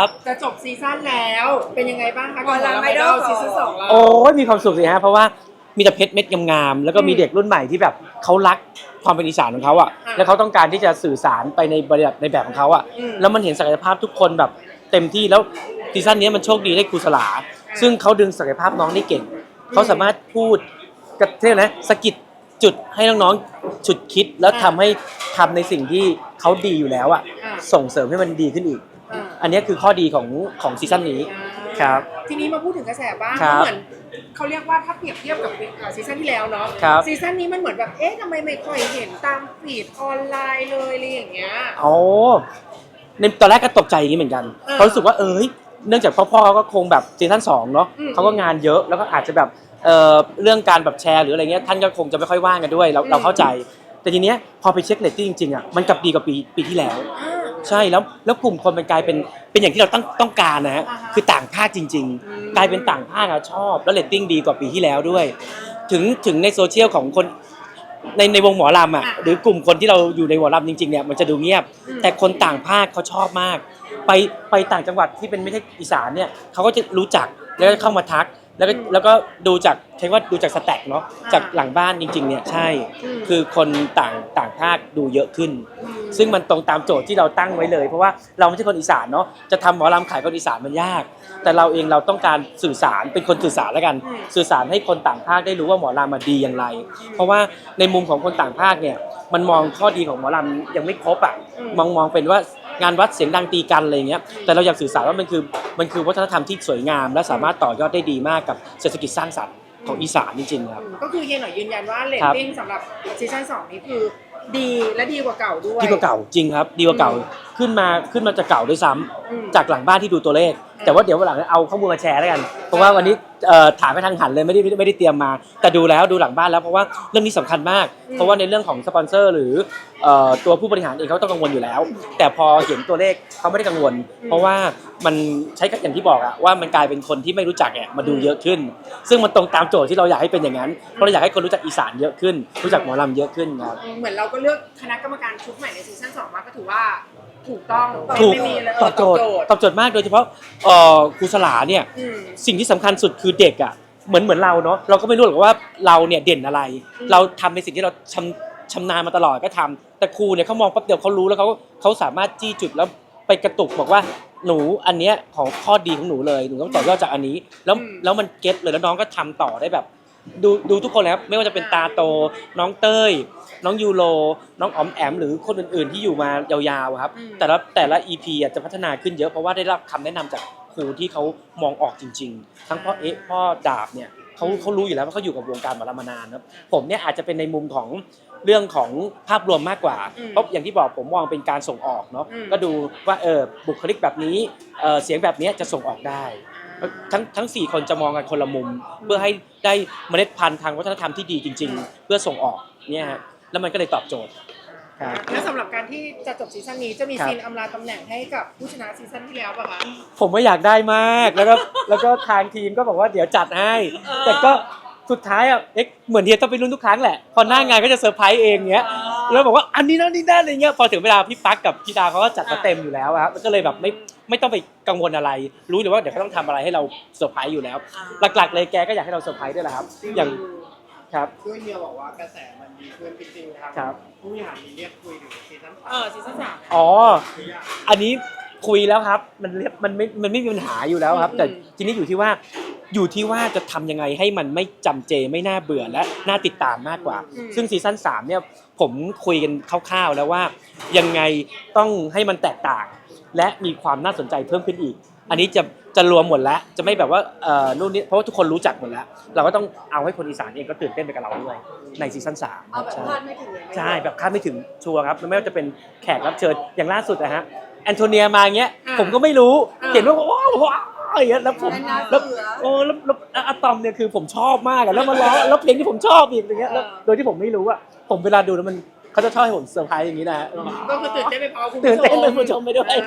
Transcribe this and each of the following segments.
ครับจะจบซีซั่นแล้วเป็นยังไงบ้างคะหมอลำกับไอดอลซีซั่นสองเราโอ้ยมีความสุขสิฮะเพราะว่ามีแต่เพชรเม็ดงามๆแล้วก็มีอืมเด็กรุ่นใหม่ที่แบบเขารักความเป็นอีสานของเขาอะอ่าแล้วเขาต้องการที่จะสื่อสารไปในบริบทในแบบของเขาอะอืมแล้วมันเห็นศักยภาพทุกคนแบบเต็มที่แล้วซีซั่นนี้มันโชคดีได้ครูสลา ซึ่งเขาดึงศักยภาพน้องได้เก่งเขาสามารถพูดกระเท่นะสะกิดจุดให้น้องๆฉุดคิดแล้วทำให้ทำในสิ่งที่เขาดีอยู่แล้วอะอ่าส่งเสริมให้มันดีขึ้นอีก อ่าอันนี้คือข้อดีของของซีซั่นนี้ครับ ทีนี้มาพูดถึงกระแสบ้างครับ เหมือนเขาเรียกว่าถ้าเปรียบเทียบกับเอ่อซีซั่นที่แล้วเนาะครับ ซีซั่นนี้มันเหมือนแบบเอ๊ะทำไมไม่ค่อยเห็นตามฟีดออนไลน์เลยอะไรอย่างเงี้ย โอ้ในตอนแรกก็ตกใจอย่างนี้เหมือนกันเออเพราะรู้สึกว่าเอ้ยเนื่องจากพ่อพ่อเขาก็คงแบบซีซั่นสองเนาะอืมเขาก็งานเยอะแล้วก็อาจจะแบบเอ่อเรื่องการแบบแชร์หรืออะไรเงี้ยท่านก็คงจะไม่ค่อยว่างกันด้วยเราอืม เราเข้าใจ แต่ทีเนี้ยพอไปเช็คเรตติ้งจริงๆอะมันกลับดีกว่าปีปีที่แล้ว อ่า ใช่แล้วแล้วกลุ่มคนมันกลายเป็นเป็นอย่างที่เราต้องต้องการนะฮะอ่าฮะคือต่างภาคจริงอืมๆกลายเป็นต่างภาคอะชอบ แล้วเรตติ้งดีกว่าปีที่แล้วด้วย ถึงถึงในโซเชียลของคนในในวงหมอลำอะอ่าหรือกลุ่มคนที่เราอยู่ในหมอลำจริงๆเนี่ยมันจะดูเงียบอืมแต่คนต่างภาคเขาชอบมาก ไปไปต่างจังหวัดที่เป็นไม่ใช่อีสานเนี่ยเขาก็จะรู้จักแล้วก็เข้ามาทัก แล้วก็แล้วก็ดูจากใช้ว่าดูจากสแต็กเนาะจากหลังบ้านจริง ๆ เนี่ยใช่อืมคือคนต่างต่างภาคดูเยอะขึ้นอืมซึ่งมันตรงตามโจทย์ที่เราตั้งไว้เลย เพราะว่าเราไม่ใช่คนอีสานเนาะจะทำหมอลำขายคนอีสานมันยาก แต่เราเองเราต้องการสื่อสารเป็นคนสื่อสารแล้วกันอืมสื่อสารให้คนต่างภาคได้รู้ว่าหมอลำมาดีอย่างไร เพราะว่าในมุมของคนต่างภาคเนี่ยมันมองข้อดีของหมอลำยังไม่ครบอะอืมมองมองเป็นว่า งานวัดเสียงดังตีกันอะไรอย่างเงี้ยแต่เราอยากสื่อสารว่ามันคือมันคือวัฒนธรรมที่สวยงาม และสามารถต่อยอดได้ดีมากกับเศรษฐกิจสร้างสรรค์ของอีสานจริงๆครับ ก็คือเฮียหน่อยยืนยันว่าเรตครับติ้งสำหรับซีซั่นสองนี้คือ ดีและดีกว่าเก่าด้วย ดีกว่าเก่าจริงครับ ดีกว่าเก่าอืม ขึ้นมาขึ้นมาจะเก่าด้วยซ้ำอืม จากหลังบ้านที่ดูตัวเลขอืมแต่ว่าเดี๋ยววันหลังเอาข้อมูลมาแชร์แล้วกัน เพราะว่าวันนี้เอ่อถามไปทางหันเลยไม่ได้ไม่ได้ไม่ได้เตรียมมา แต่ดูแล้วดูหลังบ้านแล้วเพราะว่าเรื่องนี้สำคัญมากเพราะว่าในเรื่องของสปอนเซอร์หรือเอ่อตัวผู้บริหารเองเขาต้องกังวลอยู่แล้ว แต่พอเห็นตัวเลขเขาไม่ได้กังวล เพราะว่ามันใช้อย่างที่บอกอะว่ามันกลายเป็นคนที่ไม่รู้จักเนี่ยมาดูเยอะขึ้น ซึ่งมันตรงตามโจทย์ที่เราอยากให้เป็นอย่างนั้นเพราะเราอยากให้คนรู้จักอีสานเยอะขึ้น รู้จักหมอลำเยอะขึ้นครับ เหมือนเราก็เลือกคณะกรรมการชุดใหม่ในซีซั่นสองมาก็ถือว่า ถูกต้องถูกไม่มีเลยตอบโจทย์ตอบโจทย์มากโดยเฉพาะเอ่อครูสลาเนี่ยอืม สิ่งที่สำคัญสุดคือเด็กอะเหมือนเหมือนเราเนาะเราก็ไม่รู้หรอกว่าเราเนี่ยเด่นอะไร อืม เราทำในสิ่งที่เราชำชำนาญมาตลอดก็ทำแต่ครูเนี่ยเขามองปั๊บเดียวเขารู้แล้วเขาเขาสามารถจี้จุดแล้วไปกระตุกบอกว่าหนูอันเนี้ยของข้อดีของหนูเลยหนูต้องต่อยอดจากอันนี้ แล้วอืมแล้วมันเก็ตเลยแล้วน้องก็ทำต่อได้แบบ ดูดูทุกคนเลยครับไม่ว่าจะเป็นตาโตน้องเต้ย น้องยูโรน้องอ๋อมแอมหรือคนอื่นๆที่อยู่มายาวๆครับ อืม แต่ละแต่ละ EP อะจะพัฒนาขึ้นเยอะเพราะว่าได้รับคำแนะนำจากครูที่เขามองออกจริง ๆ ทั้งพ่อเอ๊ะพ่อดาบเนี่ยเขาเขารู้อยู่แล้วว่าเขาอยู่กับวงการหมอลำมานานครับผมเนี่ยอาจจะเป็นในมุมของเรื่องของภาพรวมมากกว่าอืมเพราะอย่างที่บอกผมมองเป็นการส่งออกเนาะอืม ก็ดูว่าเออบุคลิกแบบนี้เออเสียงแบบเนี้ยจะส่งออกได้ ทั้งทั้งสี่คนจะมองกันคนละมุม เพื่อให้ได้เมล็ดพันธุ์ทางวัฒนธรรมที่ดีจริง ๆ เพื่อส่งออกเนี่ยฮะ แล้วมันก็เลยตอบโจทย์ครับ และสำหรับการที่จะจบซีซั่นนี้จะมีครับ ซีนอำลาตำแหน่งให้กับผู้ชนะซีซั่นที่แล้วป่ะคะ ผมว่าอยากได้มากแล้วก็ แล้วก็ทางทีมก็บอกว่าเดี๋ยวจัดให้ แต่ก็สุดท้ายอะเอ็กเหมือนเฮียต้องไปรุ่นทุกครั้งแหละ พอหน้างานก็จะเซอร์ไพรส์เองเงี้ยแล้วบอกว่าอันนี้นั่นนี่นั่นอะไรเงี้ยพอถึงเวลาพี่ปั๊กกับพี่ดาเขาก็จัดมาเต็มอยู่แล้วอะครับมันก็เลยแบบไม่ไม่ต้องไปกังวลอะไร รู้เลยว่าเดี๋ยวเขาต้องทำอะไรให้เราเซอร์ไพรส์อยู่แล้ว หลักๆเลยแกก็อยากให้เราเซอร์ไพรส์ด้วยแหละครับ อย่างครับ ด้วยเฮียบอกว่ากระแสมัน ดีขึ้นจริงๆครับครับ ผู้บริหารมีเรียกคุยถึงซีซั่นสาเอมอซีซั่นสาม อ๋อ หรือยังอันนี้คุยแล้วครับ มันเรียบมันไม่มันไม่มีปัญหาอยู่แล้วครับ อืม แต่ทีนี้อยู่ที่ว่าอยู่ที่ว่าจะทำยังไงให้มันไม่จำเจไม่น่าเบื่อและน่าติดตามมากกว่าซึ่งซีซั่น3เนี่ยผมคุยกันคร่าวๆแล้วว่ายังไงต้องให้มันแตกต่าง และมีความน่าสนใจเพิ่มขึ้นอีก อันนี้จะจะรวมหมดแล้ว จะไม่แบบว่าเอ่อนู่นนี่เพราะว่าทุกคนรู้จักหมดแล้ว เราก็ต้องเอาให้คนอีสานเองก็ตื่นเต้นไปกับเราด้วยในซีซั่น3เอาแบบใช่คาดไม่ถึงเลยไหม ใช่แบบคาดไม่ถึงชัวร์ครับไม่ว่าจะเป็นแขกรับเชิญอย่างล่าสุดนะฮะแอนโทเนียมาอย่างเงี้ยอ่าผมก็ไม่รู้อ่าเห็นว่าว้าวว้าวอย่างเงี้ยแล้วผมเป็นนาแล้วเสือโอ้แล้วแล้วแล้วอะตอมเนี่ยคือผมชอบมากอะแล้วมาร้องแล้วเพลงที่ผมชอบอีกอย่างเงี้ยแล้วเออ โดยที่ผมไม่รู้อะผมเวลาดูแล้วมัน เขาจะชอบให้ผมเซอร์ไพรส์อย่างนี้นะฮะ ก็คือตื่นเต้นไปพร้อมคุณตื่นเต้นเป็นผู้ชมไปด้วย อ่า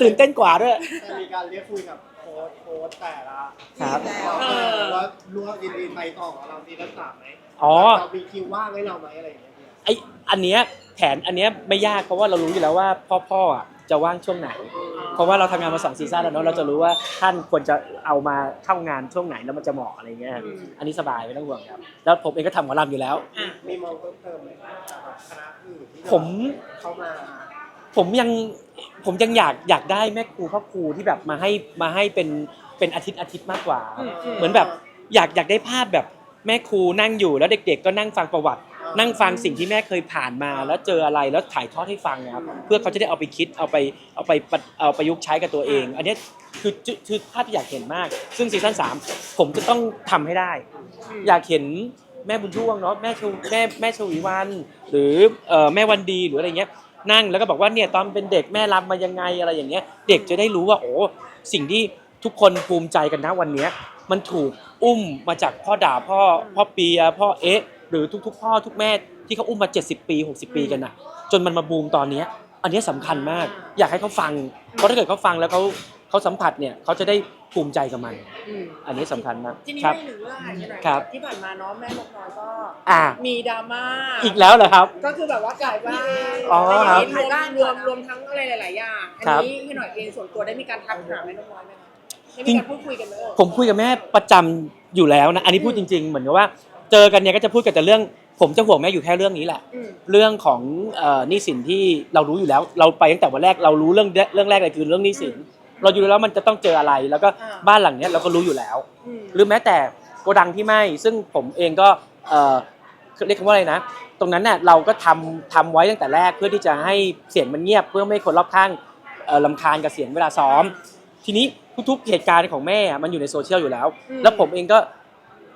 ตื่นเต้นกว่าด้วยจะมีการเรียกคุยกับโค้ชโค้ชแต่ละครับ แล้วเออว่ารู้ว่ายินดีไปต่อกับเราซีซั่นสามไหมอ๋อ เรามีคิวว่างให้เราไหมอะไรอย่างเงี้ย ไออันเนี้ยแผนอันเนี้ยไม่ยากเพราะว่าเรารู้อยู่แล้วว่าพ่อพ่ออะ จะว่างช่วงไหน เพราะว่าเราทำงานมาสองซีซั่นแล้วเนาะเราจะรู้ว่าท่านควรจะเอามาเข้างานช่วงไหนแล้วมันจะเหมาะอะไรเงี้ยอืมอันนี้สบายไม่ต้องห่วงครับ แล้วผมเองก็ทำหมอลำอยู่แล้วอะมีมองเพิ่มเติมไหมครับคณะอื่นที่ผมเข้ามาผมยังผมยังอยากอยากได้แม่ครูพ่อครูที่แบบมาให้มาให้เป็นเป็นอาทิตย์อาทิตย์มากกว่าอืมอืมเหมือนแบบอยากอยากได้ภาพแบบแม่ครูนั่งอยู่แล้วเด็ก ๆ ก็นั่งฟังประวัติ นั่งฟังสิ่งที่แม่เคยผ่านมาแล้วเจออะไรแล้วถ่ายทอดให้ฟังนะครับเพื่อเขาจะได้เอาไปคิดเอาไปเอาไปปะเอาประยุกต์ใช้กับตัวเอง อันเนี้ยคือคือคือภาพที่อยากเห็นมาก ซึ่งซีซั่นสามผมจะต้องทำให้ได้ อยากเห็นแม่บุญช่วงเนาะแม่ชูแม่แม่ชวีวัน หรือเอ่อแม่วันดีหรืออะไรเงี้ยนั่งแล้วก็บอกว่าเนี่ยตอนเป็นเด็กแม่รับมายังไงอะไรอย่างเงี้ย เด็กจะได้รู้ว่าโอ้สิ่งที่ทุกคนภูมิใจกันนะวันเนี้ยมันถูกอุ้มมาจากพ่อด่าพ่อพ่อเปียพ่อเอ๊ะ หรือทุกๆ พ่อทุกแม่ที่เขาอุ้มมา 70 ปี 60 ปีกันน่ะจนมันมาบูมตอนเนี้ยอันเนี้ยสำคัญมาก อยากให้เขาฟัง เพราะถ้าเกิดเขาฟังแล้วเขาเขาสัมผัสเนี่ยเขาจะได้ภูมิใจกับมัน อืมอันนี้สำคัญมากทีนี้ครับ ไม่หนึ่งเรื่องอะใช่ไหมครับ ที่ผ่านมาเนาะแม่นกน้อยก็อ่า มีดราม่าอีกแล้วเหรอครับ ก็คือแบบว่าขายบ้านอ๋อครับขายบ้านรวมรวมทั้งอะไรหลาย ๆ อย่างอันครับนี้พี่หน่อยเองส่วนตัวได้มีการทักหาแม่นกน้อยไหมคะได้จริมีงการพูดคุยกันไหมเอ่ย ผมคุยกับแม่ประจำอยู่แล้วนะ อันนี้พูดจริง ๆ เหมือนกับว่า เจอกันเนี่ยก็จะพูดกันแต่เรื่อง ผมจะห่วงแม่อยู่แค่เรื่องนี้แหละ อืมเรื่องของเอ่อหนี้สินที่เรารู้อยู่แล้ว เราไปตั้งแต่วันแรกเรารู้เรื่องเรื่องแรกเลยคือเรื่องหนี้สิน เราอยู่แล้วมันจะต้องเจออะไร แล้วก็อ่าบ้านหลังเนี้ยเราก็รู้อยู่แล้ว อืม หรือแม้แต่โกดังที่ไหม้ซึ่งผมเองก็เอ่อเรียกคำว่าอะไรนะ ตรงนั้นน่ะเราก็ทำทำไว้ตั้งแต่แรกเพื่อที่จะให้เสียงมันเงียบเพื่อไม่ให้คนรอบข้างเอ่อลำคาญกับเสียงเวลาซ้อม ทีนี้ทุกๆเหตุการณ์ของแม่อะมันอยู่ในโซเชียลอยู่แล้ว อืม แล้วผมเองก็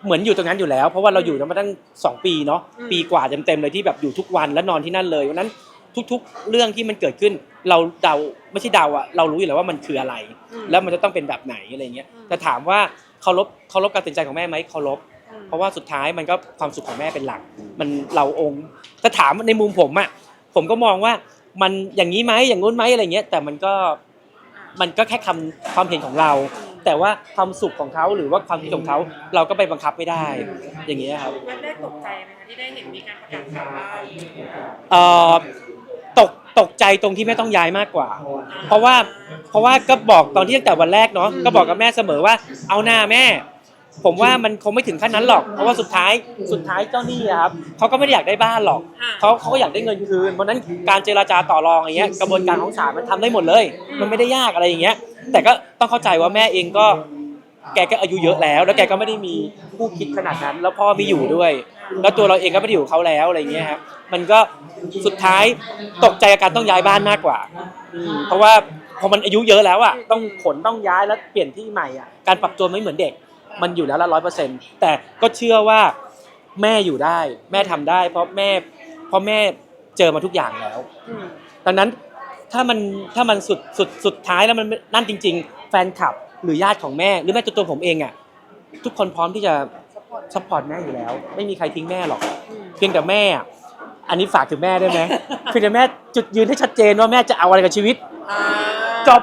เหมือนอยู่ตรงนั้นอยู่แล้ว เพราะว่าเราอยู่มาตั้งสองปีเนาะอืม ปีกว่าเต็มๆเลยที่แบบอยู่ทุกวันและนอนที่นั่นเลยวันนั้นทุกๆ เรื่องที่มันเกิดขึ้น เราเดาไม่ใช่เดาอะเรารู้อยู่แล้วว่ามันคืออะไร อืม แล้วมันจะต้องเป็นแบบไหนอะไรเงี้ยอืม แต่ถามว่าเคารพเคารพการตัดสินใจของแม่ไหมเคารพอืมเพราะว่าสุดท้ายมันก็ความสุขของแม่เป็นหลัก มันเราองค์ถ้าถามในมุมผมอะผมก็มองว่ามันอย่างนี้ไหมอย่างงู้นไหมอะไรเงี้ย แต่มันก็มันก็แค่คำความเห็นของเรา แต่ว่าความสุขของเขาหรือว่าความคิดของเขาเราก็ไปบังคับไม่ได้ อย่างเงี้ยครับแม่ได้ตกใจไหมคะที่ได้เห็นมีการประกาศขายบ้านเอ่อตกตกใจตรงที่แม่ต้องย้ายมากกว่า เพราะว่าเพราะว่าก็บอกตอนที่ตั้งแต่วันแรกเนาะก็บอกกับแม่เสมอว่าเอาหน้าแม่ ผมว่ามันคงไม่ถึงขั้นนั้นหรอกเพราะว่าสุดท้ายสุดท้ายเจ้าหนี้อะครับเขาก็ไม่ได้อยากได้บ้านหรอกค่ะเขาเขาก็อยากได้เงินคืนเพราะฉะนั้นการเจรจาต่อรองอย่างเงี้ยกระบวนการของศาลมันทำได้หมดเลย มันไม่ได้ยากอะไรอย่างเงี้ย แต่ก็ต้องเข้าใจว่าแม่เองก็แกก็อายุเยอะแล้ว แล้วแกก็ไม่ได้มีผู้คิดขนาดนั้น แล้วพ่อไม่อยู่ด้วย แล้วตัวเราเองก็ไม่ได้อยู่กับเขาแล้วอะไรเงี้ยครับมันก็สุดท้ายตกใจกับการต้องย้ายบ้านมากกว่าอืมเพราะว่าพอมันอายุเยอะแล้วอะต้องขนต้องย้ายแล้วเปลี่ยนที่ใหม่อะการปรับตัวไม่เหมือนเด็ก มันอยู่แล้วละร้อยเปอร์เซ็นต์แต่ก็เชื่อว่าแม่อยู่ได้ แม่ทำได้ เพราะแม่เพราะแม่เจอมาทุกอย่างแล้วอืมดังนั้น ถ้ามันถ้ามันสุดสุดสุดท้ายแล้วมันนั่นจริง ๆ แฟนคลับหรือญาติของแม่หรือแม้ตัวตัวผมเองอะทุกคนพร้อมที่จะสปอร์ตซัพพอร์ตแม่อยู่แล้ว ไม่มีใครทิ้งแม่หรอกอืมเพียงแต่แม่อะอันนี้ฝากถึงแม่ได้ไหมเพียงแต่แม่จุดยืนให้ชัดเจนว่าแม่จะเอาอะไรกับชีวิตอ่าจบ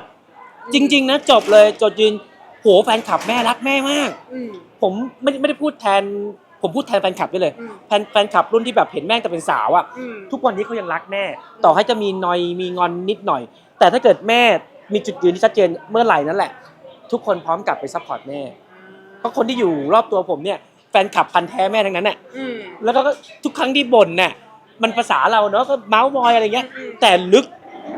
จริง ๆ นะจบเลยจุดยืนโหแฟนคลับแม่รักแม่มากอืมผมไม่ไม่ได้พูดแทน ผมพูดแทนแฟนคลับด้วยเลยอืมแฟนแฟนคลับรุ่นที่แบบเห็นแม่แต่เป็นสาวอะอืม ทุกวันนี้เขายังรักแม่ ต่อให้จะมีนอยมีงอนนิดหน่อย แต่ถ้าเกิดแม่มีจุดยืนที่ชัดเจนเมื่อไหร่นั่นแหละ ทุกคนพร้อมกลับไปซัพพอร์ตแม่ เพราะคนที่อยู่รอบตัวผมเนี่ยแฟนคลับพันธุ์แท้แม่ทั้งนั้นน่ะอืม แล้วก็ทุกครั้งที่บ่นน่ะมันภาษาเราเนาะก็เมาส์มอยอะไรเงี้ย อืม แต่ลึก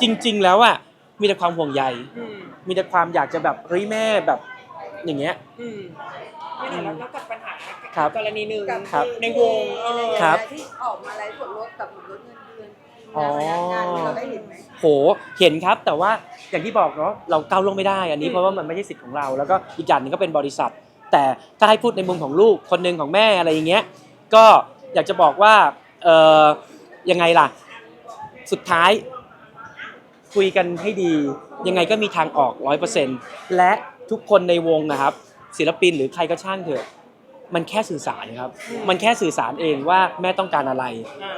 จริง ๆ แล้วอะมีแต่ความห่วงใย อืมมีแต่ความอยากจะแบบเฮ้ยแม่แบบอย่างเงี้ย อืม ไม่ไหนแล้วแล้วกับปัญหาครับกรณีหนึ่งครับในวงเออครับที่ออกมาไลฟ์สดลดกับลดเงินเดือนอ๋อพนักงานที่เราได้เห็นไหมโหเห็นครับแต่ว่าอย่างที่บอกเนาะเราก้าวล่วงไม่ได้ อันนี้เพราะว่ามันไม่ใช่สิทธิ์ของเรา แล้วก็อีกอย่างหนึงก็เป็นบริษัท แต่ถ้าให้พูดในมุมของลูกคนหนึ่งของแม่อะไรอย่างเงี้ยก็อยากจะบอกว่าเออยังไงล่ะ สุดท้าย คุยกันให้ดี ยังไงก็มีทางออกร้อยเปอร์เซ็นต์และทุกคนในวงนะครับ ศิลปินหรือใครก็ช่างเถอะ มันแค่สื่อสารครับ มันแค่สื่อสารเองว่าแม่ต้องการอะไร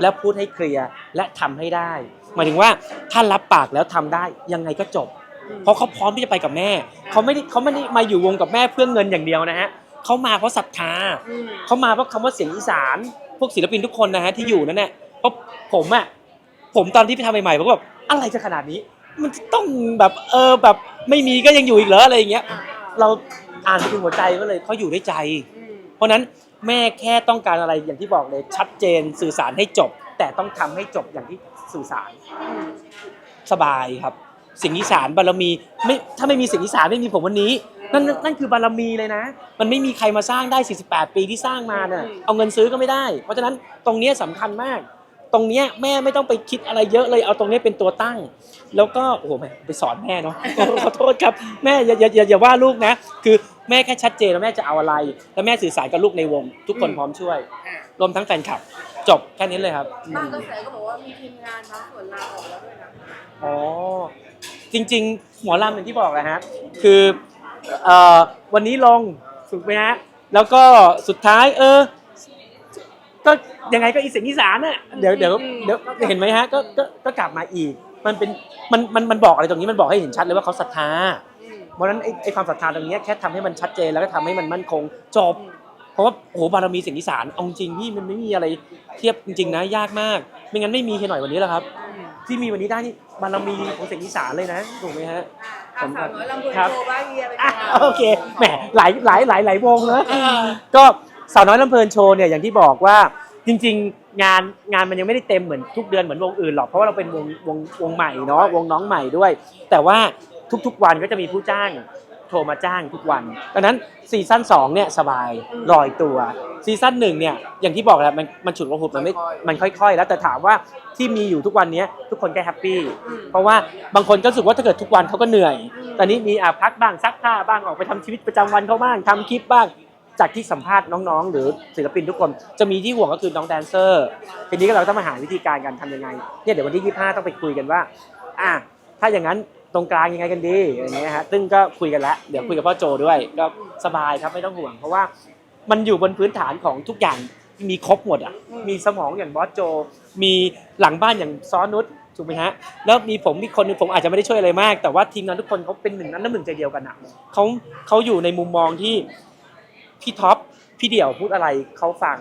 และพูดให้เคลียร์และทำให้ได้หมายถึงว่าถ้ารับปากแล้วทำได้ยังไงก็จบ เพราะเขาพร้อมที่จะไปกับแม่เขาไม่ได้เขาไม่ได้มาอยู่วงกับแม่เพื่อเงินอย่างเดียวนะฮะเขามาเพราะศรัทธาเขามาเพราะคำว่าเสียงอีสาน พวกศิลปินทุกคนนะฮะที่อยู่นั่นแหละเพราะผมอะผมตอนที่ไปทำใหม่ๆผมก็แบบอะไรจะขนาดนี้ มันต้องแบบเออแบบไม่มีก็ยังอยู่อีกเหรออะไรอย่างเงี้ยเรา อ่านไปถึงหัวใจก็เลยเขาอยู่ด้วยใจอืมเพราะฉะนั้นแม่แค่ต้องการอะไรอย่างที่บอกเลย ชัดเจนสื่อสารให้จบ แต่ต้องทำให้จบอย่างที่สื่อสารอืมสบายครับ สิ่งอีสานบารมีไม่ถ้าไม่มีสิ่งอีสานไม่มีผมวันนี้ นั่นนั่นคือบารมีเลยนะ มันไม่มีใครมาสร้างได้ 48 ปีที่สร้างมาเนี่ยเอาเงินซื้อก็ไม่ได้ เพราะฉะนั้นตรงเนี้ยสำคัญมาก ตรงเนี้ยแม่ไม่ต้องไปคิดอะไรเยอะเลยเอาตรงเนี้ยเป็นตัวตั้ง แล้วก็โอ้โหแม่ไปสอนแม่เนาะขอโทษครับแม่อย่าอย่าอย่าอย่าว่าลูกนะ คือแม่แค่ชัดเจนว่าแม่จะเอาอะไร แล้วแม่สื่อสารกับลูกในวง ทุกคนพร้อมช่วย อะรวมทั้งแฟนคลับ จบแค่นี้เลยครับอืบางมกระแสก็บอกว่ามีทีมงานบางส่วนลาออกแล้วด้วยนะ อ๋อจริงๆ หมอลำอย่างที่บอกแหละฮะคือเอ่อวันนี้ลงถูกไหมฮะแล้วก็สุดท้ายเออ ก็ยังไงก็อีสานอีสานน่ะเดี๋ยวเดี๋ยวเดี๋ยวเห็นไหมฮะก็ก็ก็กลับมาอีก มันเป็นมันมันมันบอกอะไรตรงนี้มันบอกให้เห็นชัดเลยว่าเขาศรัทธาอืมเพราะฉะนั้นไอ้ไอ้ความศรัทธาตรงเนี้ยแค่ทำให้มันชัดเจนแล้วก็ทำให้มันมั่นคงจบ เพราะว่าโอ้โหบารมีเสียงอีสานเอาจริงพี่มันไม่มีอะไรเทียบจริง ๆ นะยากมาก ไม่งั้นไม่มีแค่หน่อยวันนี้แล้วครับอืมที่มีวันนี้ได้นี่บารมีของเสียงอีสานเลยนะถูกไหมฮะอะสาวน้อยลำพูนครับโชว์บ้างเฮียเป็นอะไงโอเคแหมหลายหลายหลายหลายวงนะก็ สาวน้อยลำเพลินโชว์เนี่ยอย่างที่บอกว่าจริง ๆ งานงานมันยังไม่ได้เต็มเหมือนทุกเดือนเหมือนวงอื่นหรอกเพราะว่าเราเป็นวงวงวงใหม่เนาะวงน้องใหม่ด้วย แต่ว่าทุกๆวันก็จะมีผู้จ้างโทรมาจ้างทุกวันดังนั้นซีซั่น2เนี่ยสบายลอยตัวซีซั่นหนึ่งเนี่ยอย่างที่บอกแหละมันมันฉุดลงหุดมันไม่มันค่อย ๆ แล้วแต่ถามว่าที่มีอยู่ทุกวันเนี้ยทุกคนก็แฮปปี้อืมเพราะว่าบางคนก็รู้สึกว่าถ้าเกิดทุกวันเขาก็เหนื่อย ตอนนี้มีอะพักบ้างซักผ้าบ้างออกไปทำชีวิตประจำวันเขาบ้างทำคลิปบ้าง จากที่สัมภาษณ์น้องๆ หรือศิลปินทุกคนจะมีที่ห่วงก็คือน้องแดนเซอร์ทีนี้ก็เราต้องมาหาวิธีการการทำยังไงเนี่ยเดี๋ยววันที่ 25 ต้องไปคุยกันว่าอะถ้าอย่างนั้นตรงกลางยังไงกันดีอย่างเงี้ยฮะซึ่งก็คุยกันแล้วเดี๋ยวคุยกับพ่อโจด้วยก็สบายครับไม่ต้องห่วง เพราะว่ามันอยู่บนพื้นฐานของทุกอย่างมีครบหมดอะมีสมองอย่างบอสโจ มีหลังบ้านอย่างซอนุชถูกไหมฮะแล้วมีผมมีคนนึงผมอาจจะไม่ได้ช่วยอะไรมาก แต่ว่าทีมงานทุกคนเขาเป็นหนึ่งนั้นน้ำหนึ่งใจเดียวกันอะเขาเขาอยู่ในมุมมองที่ พี่ท็อปพี่เดี่ยวพูดอะไรเขาฟัง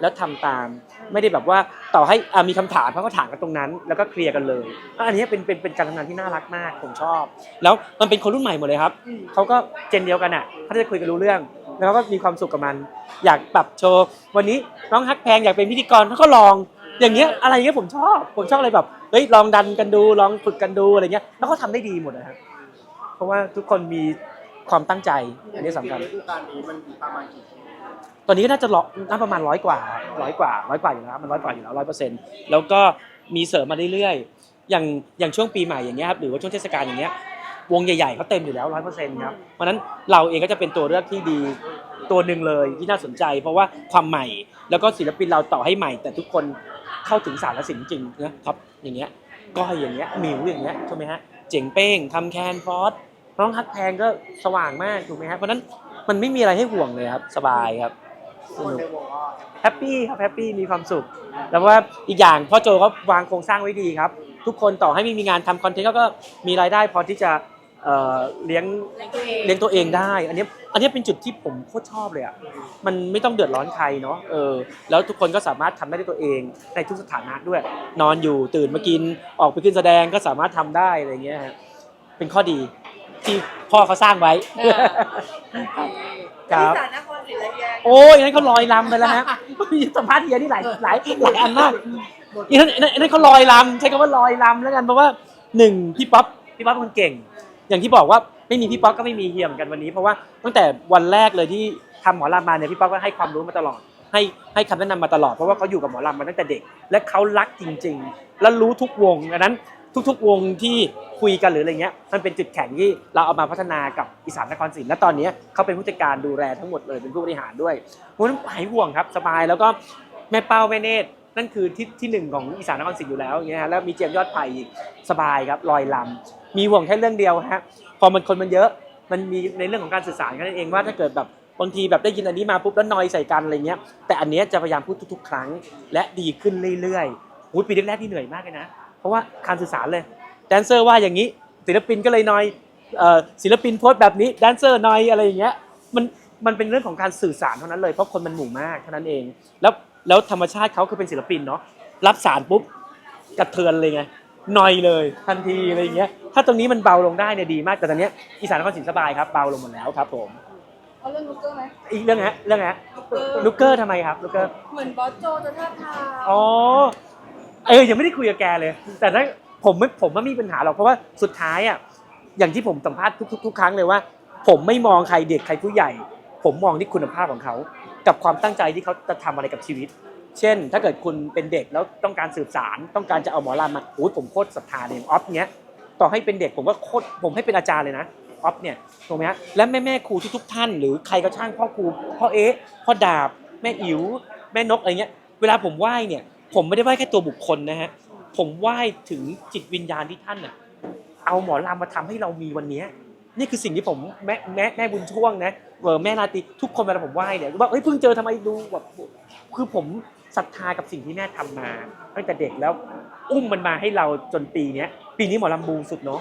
แล้วทำตาม ไม่ได้แบบว่าต่อให้มีคำถามเขาก็ถามกันตรงนั้น แล้วก็เคลียร์กันเลยอันนี้เป็นเป็นเป็นการทำงานที่น่ารักมากผมชอบ แล้วมันเป็นคนรุ่นใหม่หมดเลยครับเขาก็เจนเดียวกันอะเขาจะคุยกันรู้เรื่องแล้วก็มีความสุขกับมัน อยากปรับโชว์ วันนี้น้องฮักแพงอยากเป็นพิธีกรเขาก็ลอง อย่างเงี้ยอะไรเงี้ยผมชอบผมชอบอะไรแบบเฮ้ยลองดันกันดูลองฝึกกันดูอะไรเงี้ยแล้วก็ทำได้ดีหมดนะครับเพราะว่าทุกคนมี ความตั้งใจอันนี้สำคัญฤดูกาลนี้มันประมาณกี่คนตอนนี้ก็น่าจะร้อยน่าประมาณร้อยกว่าร้อยกว่าร้อยกว่าอยู่แล้วมันร้อยกว่าอยู่แล้วร้อยเปอร์เซ็นต์แล้วก็มีเสริมมาเรื่อยๆอย่างอย่างช่วงปีใหม่อย่างเงี้ยครับหรือว่าช่วงเทศกาลอย่างเงี้ยวงใหญ่ๆเขาเต็มอยู่แล้วร้อยเปอร์เซ็นต์ครับเพราะฉะนั้นเราเองก็จะเป็นตัวเลือกที่ดีตัวหนึ่งเลยที่น่าสนใจ เพราะว่าความใหม่แล้วก็ศิลปินเราต่อให้ใหม่ แต่ทุกคนเข้าถึงสารและศิลป์จริงนะครับอย่างเงี้ยก้อยอย่างเงี้ยหมิวอย่างเงี้ยใช่ไหมฮะเจ๋งเป้งทำแคนฟอส น้องฮักแพงก็สว่างมากถูกไหมฮะเพราะฉะนั้นมันไม่มีอะไรให้ห่วงเลยครับ สบายครับทุกคนในวงก็แฮปปี้ครับแฮปปี้มีความสุข แล้วว่าอีกอย่างพ่อโจเขาวางโครงสร้างไว้ดีครับ ทุกคนต่อให้ไม่มีงานทำคอนเทนต์เขาก็มีรายได้พอที่จะเเลี้ยงเลี้ยงตัวเองได้ อันนี้อันนี้เป็นจุดที่ผมโคตรชอบเลยอะ มันไม่ต้องเดือดร้อนใครเนาะ เออ แล้วทุกคนก็สามารถทำได้ด้วยตัวเองในทุกสถานะด้วย นอนอยู่ตื่นมากินออกไปขึ้นแสดงก็สามารถทำได้อะไรเงี้ยฮะ เป็นข้อดี ที่พ่อเขาสร้างไว้ครับ ที่สารนครศรีอยุธยาโอ้ยอันนั้นเขาลอยลำไปแล้วฮะ สัมภาษณ์เฮียนี่หลายหลายหลายอันมากอันนั้นอันนั้นอันนั้นเขาลอยลำใช้คำว่าลอยลำแล้วกันเพราะว่าหนึ่งพี่ป๊อปพี่ป๊อปเป็นคนเก่ง อย่างที่บอกว่าไม่มีพี่ป๊อปก็ไม่มีเฮียเหมือนกันวันนี้ เพราะว่าตั้งแต่วันแรกเลยที่ทำหมอลำมาเนี่ยพี่ป๊อปก็ให้ความรู้มาตลอด ให้ให้คำแนะนำมาตลอดเพราะว่าเขาอยู่กับหมอลำมาตั้งแต่เด็ก และเขารักจริง ๆ และรู้ทุกวงอันนั้น ทุกๆ วงที่คุยกันหรืออะไรเงี้ยมันเป็นจุดแข็งที่เราเอามาพัฒนากับอีสานนครศรีและตอนนี้เขาเป็นผู้จัดการดูแลทั้งหมดเลยเป็นผู้บริหารด้วยเพราะฉะนั้นหายห่วงครับสบายแล้วก็แม่เป้าแม่เนตรนั่นคือที่ที่หนึ่งของอีสานนครศรีอยู่แล้วอย่างเงี้ยฮะแล้วมีเจียมยอดไผ่อีกสบายครับลอยลำมีห่วงแค่เรื่องเดียวฮะพอมันคนมันเยอะมันมีในเรื่องของการสื่อสารกันเองว่าถ้าเกิดแบบบางทีแบบได้ยินอันนี้มาปุ๊บแล้วนอยใส่กันอะไรเงี้ยแต่อันเนี้ยจะพยายามพูดทุกๆ ครั้ง และดีขึ้นเรื่อยๆอุ๊ยปีแรกๆที่เหนื่อยมากเลยนะ เพราะว่าการสื่อสารเลยแดนเซอร์ว่าอย่างนี้ ศิลปินก็เลยนอยเอ่อศิลปินโพสต์แบบนี้แดนเซอร์นอยอะไรอย่างเงี้ยมันมันเป็นเรื่องของการสื่อสารเท่านั้นเลยเพราะคนมันหมู่มากเท่านั้นเอง แล้วแล้วธรรมชาติเขาคือเป็นศิลปินเนาะรับสารปุ๊บกระเทือนเลยไงหน่อยเลยทันทีอะไรอย่างเงี้ยถ้าตรงนี้มันเบาลงได้เนี่ยดีมากแต่ตอนเนี้ยอีสานนครศรีสบายครับเบาลงหมดแล้วครับผมเอาเรื่องนุกเกอร์ไหมอีกเรื่องฮะเรื่องฮะนุกเกอร์ลูกเกอร์ทำไมครับลูกเกอร์เหมือนบอสโจจะท่าบทางอ๋อ เออยังไม่ได้คุยกับแกเลย แต่ถ้าผมไม่ผมไม่มีปัญหาหรอกเพราะว่าสุดท้ายอะอย่างที่ผมสัมภาษณ์ทุกๆทุกครั้งเลยว่า ผมไม่มองใครเด็กใครผู้ใหญ่ ผมมองที่คุณภาพของเขา กับความตั้งใจที่เขาจะทำอะไรกับชีวิต เช่น ถ้าเกิดคุณเป็นเด็กแล้วต้องการสืบสารต้องการจะเอาหมอลำมาโอ้ยผมโคตรศรัทธาเลยออฟเนี้ยต่อให้เป็นเด็กผมว่าโคตรผมให้เป็นอาจารย์เลยนะออฟเนี่ยถูกไหมฮะและแม่แม่ครูทุกๆท่าน หรือใครก็ช่างพ่อครูพ่อเอ๊ะพ่อดาบ แม่อิ๋วแม่นกอะไรเงี้ยเวลาผมไหว้เนี่ย ผมไม่ได้ไหว้แค่ตัวบุคคลนะฮะผมไหว้ถึงจิตวิญญาณที่ท่านน่ะเอาหมอลำมาทำให้เรามีวันนี้นี่คือสิ่งที่ผมแม่แม่แม่บุญช่วงนะเออแม่นาตรีทุกคนเวลาผมไหว้เนี่ยว่าเฮ้ยเพิ่งเจอทำไมดูแบบคือผมศรัทธากับสิ่งที่แม่ทำมาตั้งแต่เด็กแล้วอุ้มมันมาให้เราจนปีเนี้ยปีนี้หมอลำบูมสุดเนาะ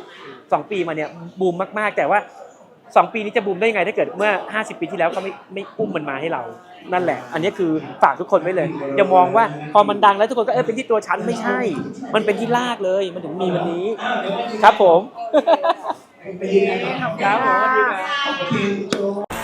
สองปีมาเนี่ยบูมมากๆ แต่ว่าสองปีนี้จะบูมได้ยังไงถ้าเกิดเมื่อ 50 ปีที่แล้วเขาไม่ไม่อุ้มมันมาให้เรา นั่นแหละ อันนี้คือฝากทุกคนไว้เลยอย่ามองว่าพอมันดังแล้วทุกคนก็เออเป็นที่ตัวฉันไม่ใช่ มันเป็นที่ลากเลยมันถึงมีวันนี้ ครับผม ครับผมสวัสดีค่ะ